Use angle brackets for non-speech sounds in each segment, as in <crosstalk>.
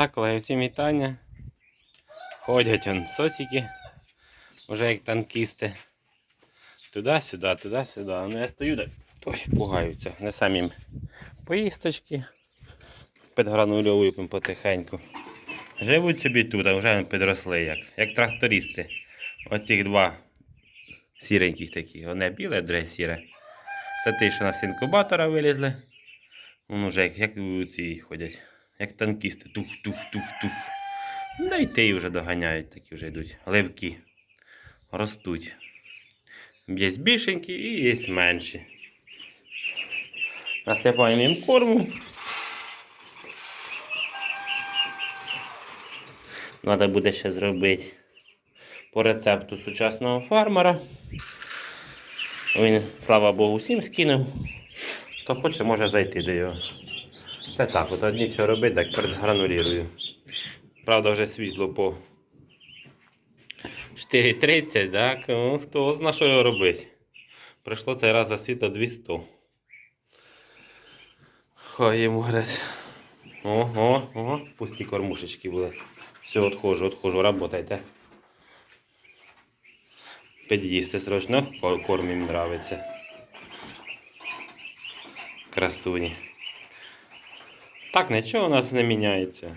Так, колеги, всім вітання. Ходять он сосики, вже як танкісти. Туди-сюди, туди-сюди. Ну я стою, так ой, пугаються. Не самі поїсточки. Підгранульовуємо потихеньку. Живуть собі тут, а вже підросли як. Як трактористи. Оці два сіреньких такі. Одне біле, друге сіре. Це ті, що нас з інкубатора вилізли. Воно вже як, як у ходять. Як танкісти. Тух-тух-тух-тух. Да й ті вже доганяють, такі вже йдуть. Левки. Ростуть. Є більшенькі і є менші. Насипаємо їм корму. Треба буде ще зробити по рецепту сучасного фармера. Він, слава Богу, всім скинув. Хто хоче, може зайти до його. Це так, от нічого робити, так предгранулірую. Правда, вже світло по 4.30, так? Ну, хто зна, що його робити. Прийшло цей раз за світло 200. Хай йому грець. Ого, ого, пусті кормушечки були. Все, отходжу, отходжу, работайте. Під'їсти срочно, ко- корм нравиться. Красуні. Так, нічого у нас не міняється.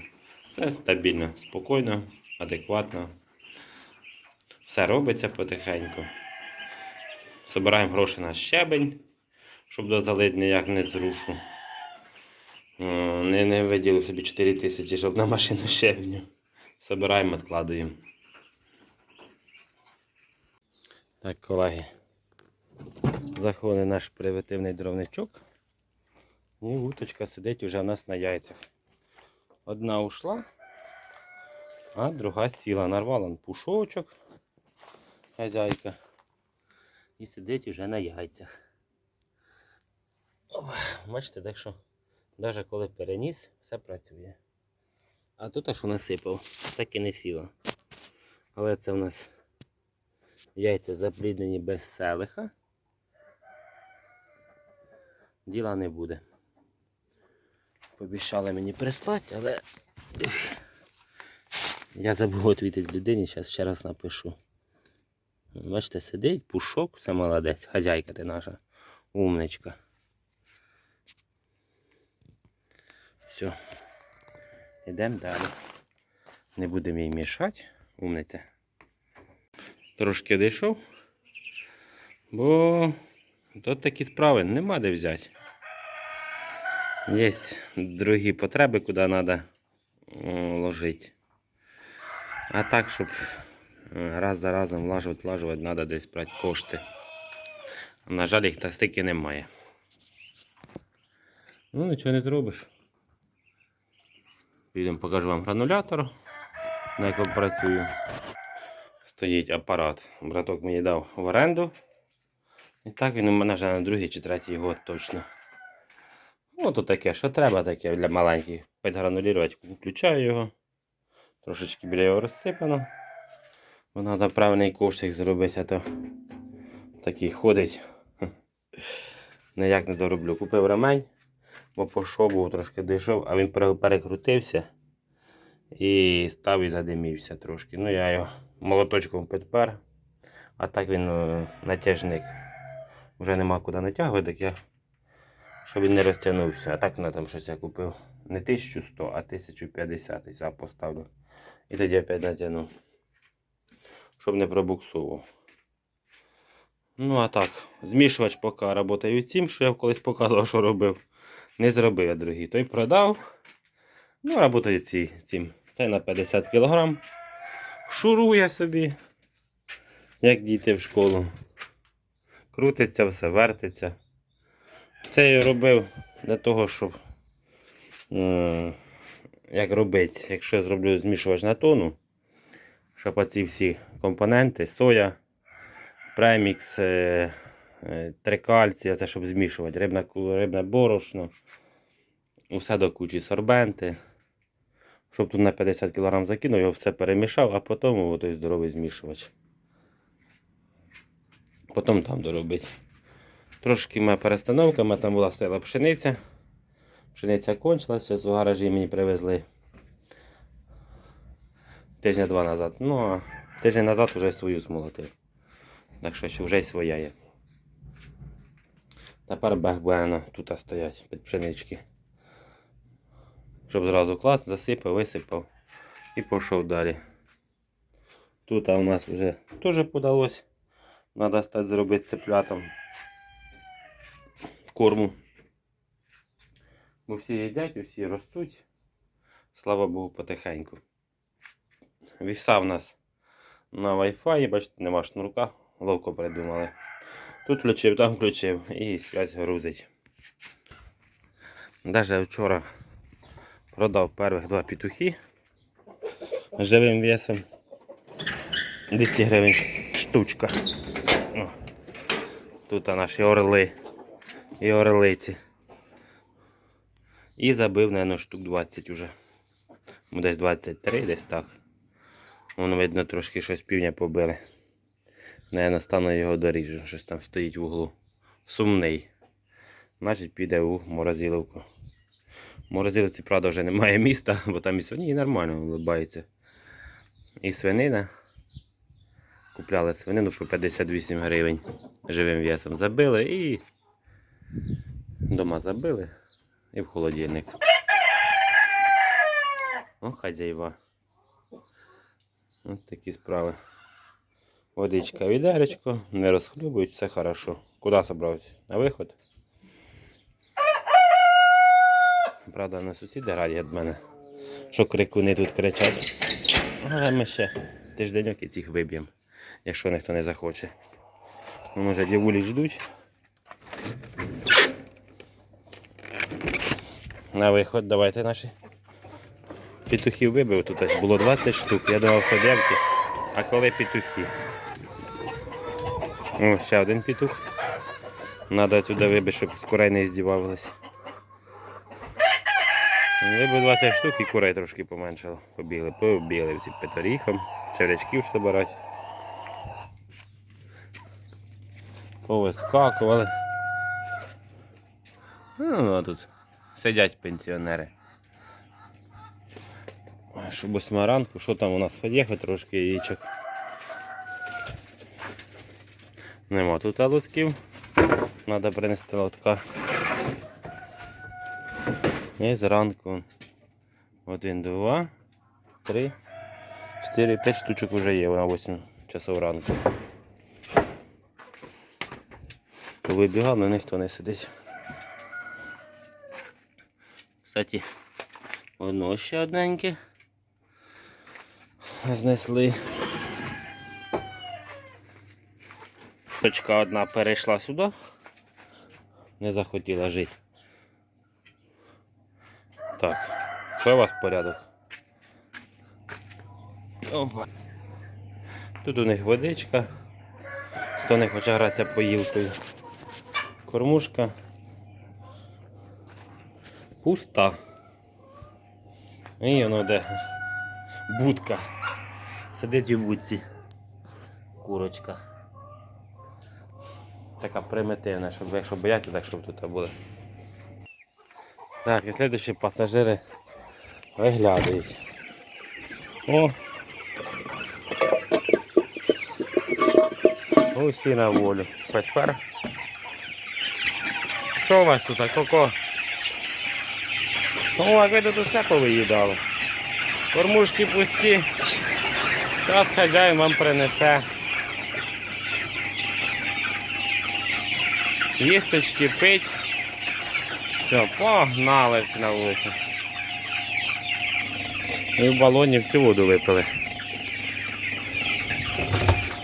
Все стабільно, спокійно, адекватно. Все робиться потихеньку. Собираємо гроші на щебень, щоб дозалити ніяк не зрушу. Не, не виділив собі 4 тисячі, щоб на машину щебню. Собираємо, відкладуємо. Так, колеги. Заходить наш примітивний дровничок. І уточка сидить уже в нас на яйцях. Одна ушла, а друга сіла. Нарвала пушочок. Хазяйка. І сидить уже на яйцях. Опа, бачите, так що навіть коли переніс, все працює. А тут аж насипав, так і не сіла. Але це в нас яйця запліднені без селиха. Діла не буде. Пообіцяли мені прислати, але я забув відповідати людині, зараз ще раз напишу. Бачите, сидить, пушок, все молодець, хазяйка ти наша, умничка. Все. Йдемо далі. Не будемо їй мішати, умниця. Трошки дійшов, бо тут такі справи нема де взяти. Є другі потреби, куди треба ложити. А так, щоб е, раз за разом влажувати, влажувати, треба десь брати кошти. На жаль, їх так стільки немає. Ну, нічого не зробиш. Підемо покажу вам гранулятор, на якому працюю. Стоїть апарат. Браток мені дав в оренду. І так він у мене вже на другий чи третій год точно. Ну, то таке, що треба таке для маленьких. Підгранулювати, включаю його. Трошечки біля його розсипано. Бо треба правильний кошик зробити, а то такий ходить. <laughs> Ніяк не дороблю. Купив ремень, бо по шобу трошки дійшов, а він перекрутився і став і задимівся трошки. Ну я його молоточком підпер, а так він е, натяжник. Вже нема куди натягувати, так я щоб він не розтягнувся. А так на там щось я купив не 1100, а 1050 і сюди поставлю. І тоді опять натягну. Щоб не пробуксував. Ну а так, змішувач поки працює цим, що я колись показував, що робив. Не зробив я другий. Той продав. Ну, працює цим. Це на 50 кг. Шурує собі, як діти в школу. Крутиться все, вертиться. Це я робив для того, щоб е, як робити, якщо я зроблю змішувач на тону, щоб оці всі компоненти, соя, премікс, е, е, трикальція, це щоб змішувати, рибне, рибне борошно, усе до кучі сорбенти. Щоб тут на 50 кг закинув, його все перемішав, а потім той здоровий змішувач. Потім там доробити. Трошки моя перестановка, мене там була стояла пшениця. Пшениця кончилася, з гаражі мені привезли Тижня два назад. Ну, а тиждень назад вже свою смолотив. Так що вже й своя є. Тепер бехбена тут стоять під пшенички. Щоб зразу клас, засипав, висипав і пішов далі. Тут у нас вже теж подалось. Треба стати зробити цеплятам корму. Бо всі їдять, усі ростуть. Слава Богу, потихеньку. Віса в нас на Wi-Fi, бачите, нема шнурка, ловко придумали. Тут включив, там включив і связь грузить. Даже вчора продав перших два петухи живим весом. 200 гривень штучка. О. Тут наші орли і орлиці. І забив, наверное, штук 20 уже. Ну, Десь 23, десь так. Воно, видно, трошки щось півня побили. Наверно, стану його доріжу, щось там стоїть в углу. Сумний. Значить піде у морозиловку. В морозиловці, правда, вже немає міста, бо там і свині нормально вилибається. І свинина. Купляли свинину по 58 гривень живим весом. Забили і дома забили і в холодильник. О, хазяїва. Ось такі справи. Водичка відеречко, не розхлюбують, все хорошо. Куди собрався? На виход? Правда, на сусіди раді від мене, що крикуни тут кричать. Але ми ще тижденьок і цих виб'ємо, якщо ніхто не захоче. Ну, може дівулі ждуть. На виход давайте наші. Петухів вибив, тут було 20 штук, я думав, що девки, а коли петухи. О, ще один петух. Надо отсюда вибити, щоб з курей не здівавились. Вибив 20 штук і курей трошки поменшало. Побігли, побігли всі петоріхом, червячків собирати. Повискакували. Ну, а тут сидять пенсіонери. Щоб восьма ранку, що там у нас ходєхи трошки яєчок. Нема тут лотків. Треба принести лотка. І зранку один, два, три, чотири, п'ять штучок вже є на 8 часов ранку. Вибігав, але ніхто не сидить. Кстати, воно ще одненьке. Знесли. Точка одна перейшла сюди. Не захотіла жити. Так, це у вас порядок. Опа. Тут у них водичка. Хто не хоче гратися поїлкою. Кормушка. Пуста. І воно де будка. Сидить у будці. Курочка. Така примітивна, щоб якщо бояться, так щоб тут було. Так, і слідчі пасажири виглядають. О! Усі на волю. Тепер. Що у вас тут? Коко? О, а ви тут усе повиїдали. Кормушки пусті. Зараз хазяїн вам принесе. Їсточки пить. Все, погнали всі на вулицю. І в балоні всю воду випили.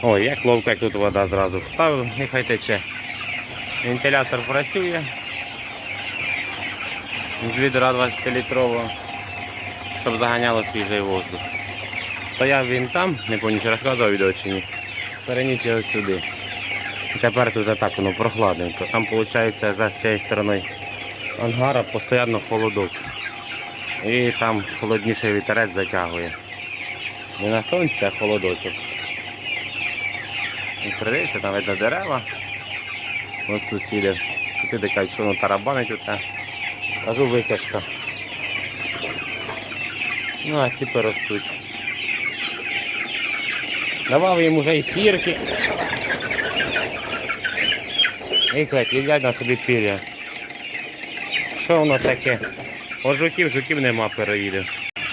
Ой, як ловко, як тут вода зразу вставив, нехай тече. Вентилятор працює. З відра 20-літрового, щоб заганяло свіжий воздух. Стояв він там, не пам'ятаю, чи розказував відео чи ні. Переніс його сюди. І тепер тут так воно прохладненько. Там виходить за цією стороною ангара постійно холодок. І там холодніший вітерець затягує. Не на сонці, холодочок. І придивився, там видно дерева. Ось сусіди. Сусіди кажуть, що воно тарабанить тут. Кажу витяжка. Ну а ці ростуть. Давав їм уже і сірки. І кстати, їдять на собі пір'я. Що воно таке? От жуків, жуків нема переїдів.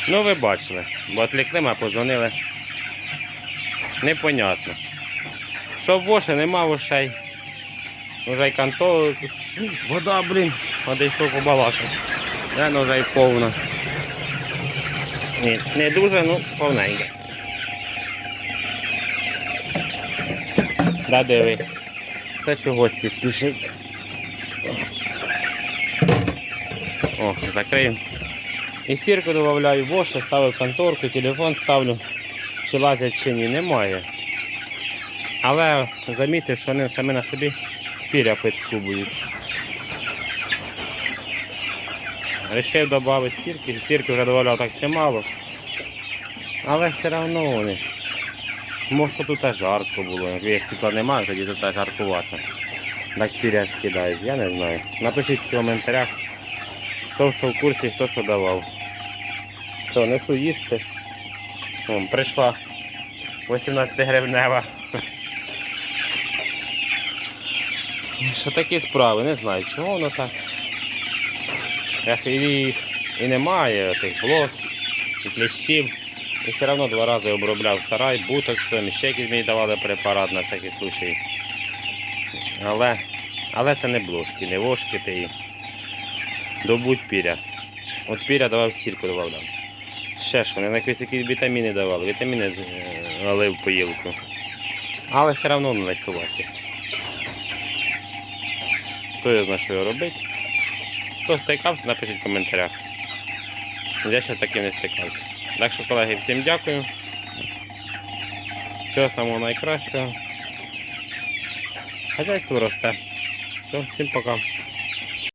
Ну ви бачили, бо відлікли мене, позвонили. Непонятно. Що в воші нема вошей. Вже й кантову. Вода, блін, одійшов побалакати. Реально вже й повно. Ні, не дуже, ну повненько. Да, диви. Та що гості спішить. О, закриємо. І сірку додаю, воше, ставив конторку, телефон ставлю. Чи лазять чи ні, немає. Але замітив, що вони самі на собі піря підскубують. Рішив додати сірки, сірки вже додавав так чимало. Але все одно вони. Може тут аж жарко було. Як світла немає, тоді тут жаркувато. Так піря скидають, я не знаю. Напишіть в коментарях, хто що в курсі, хто що давав. Що, несу їсти. Вон, прийшла 18 гривнева. Що такі справи, не знаю, чого воно так. Як і, немає тих блок, і кліщів. І все одно два рази обробляв сарай, буток, все, ще якісь мені давали препарат на всякий случай. Але, але це не блошки, не вошки ти. Добудь піря. От піря давав сірку давав. дав. Ще ж вони на якісь вітаміни давали, вітаміни е, лив поїлку. Але все одно не найсуваті. Хто я знає, що його робити? Хто стикався, напишіть в коментарях. Я ще таким не стикався. Так що, колеги, всім дякую. Всього самого найкращого. Хазяйство росте. Все, всім пока.